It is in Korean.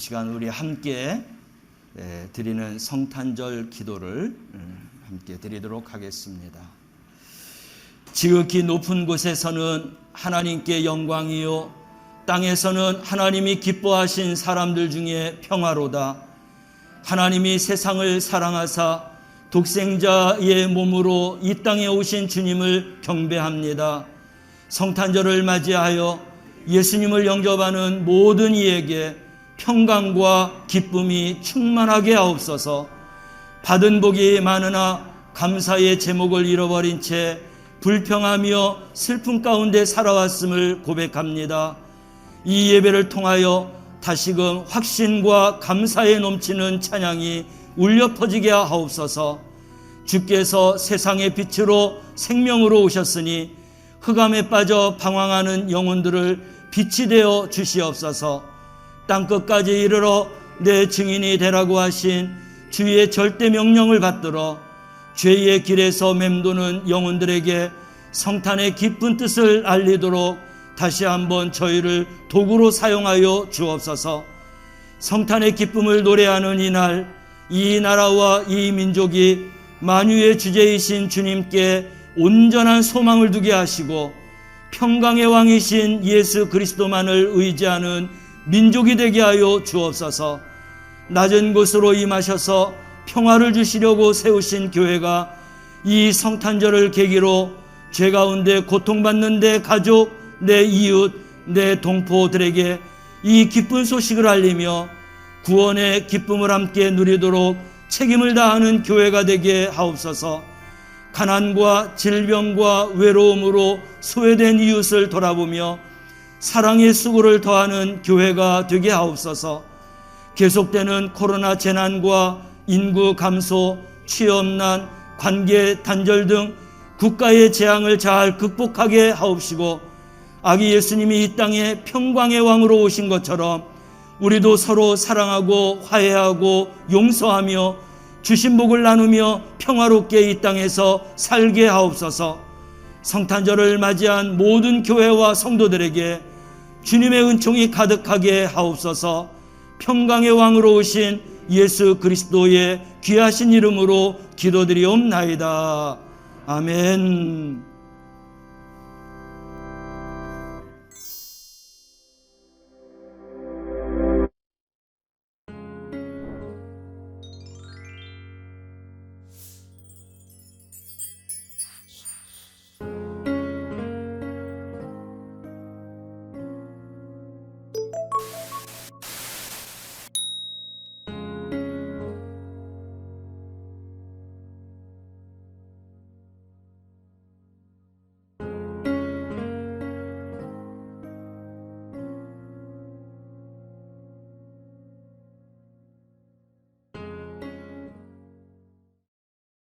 시간 우리 함께 예, 드리는 성탄절 기도를 음, 함께 드리도록 하겠습니다. 지극히 높은 곳에서는 하나님께 영광이요 땅에서는 하나님이 기뻐하신 사람들 중에 평화로다. 하나님이 세상을 사랑하사 독생자의 몸으로 이 땅에 오신 주님을 경배합니다. 성탄절을 맞이하여 예수님을 영접하는 모든 이에게 평강과 기쁨이 충만하게 하옵소서. 받은 복이 많으나 감사의 제목을 잃어버린 채 불평하며 슬픔 가운데 살아왔음을 고백합니다. 이 예배를 통하여 다시금 확신과 감사에 넘치는 찬양이 울려 퍼지게 하옵소서. 주께서 세상의 빛으로 생명으로 오셨으니 흑암에 빠져 방황하는 영혼들을 빛이 되어 주시옵소서. 땅 끝까지 이르러 내 증인이 되라고 하신 주의 절대 명령을 받들어 죄의 길에서 맴도는 영혼들에게 성탄의 기쁜 뜻을 알리도록 다시 한번 저희를 도구로 사용하여 주옵소서. 성탄의 기쁨을 노래하는 이날 이 나라와 이 민족이 만유의 주제이신 주님께 온전한 소망을 두게 하시고 평강의 왕이신 예수 그리스도만을 의지하는 민족이 되게 하여 주옵소서. 낮은 곳으로 임하셔서 평화를 주시려고 세우신 교회가 이 성탄절을 계기로 죄 가운데 고통받는 내 가족, 내 이웃, 내 동포들에게 이 기쁜 소식을 알리며 구원의 기쁨을 함께 누리도록 책임을 다하는 교회가 되게 하옵소서. 가난과 질병과 외로움으로 소외된 이웃을 돌아보며 사랑의 수고를 더하는 교회가 되게 하옵소서. 계속되는 코로나 재난과 인구 감소, 취업난, 관계 단절 등 국가의 재앙을 잘 극복하게 하옵시고 아기 예수님이 이 땅에 평강의 왕으로 오신 것처럼 우리도 서로 사랑하고 화해하고 용서하며 주신 복을 나누며 평화롭게 이 땅에서 살게 하옵소서. 성탄절을 맞이한 모든 교회와 성도들에게 주님의 은총이 가득하게 하옵소서. 평강의 왕으로 오신 예수 그리스도의 귀하신 이름으로 기도드리옵나이다. 아멘.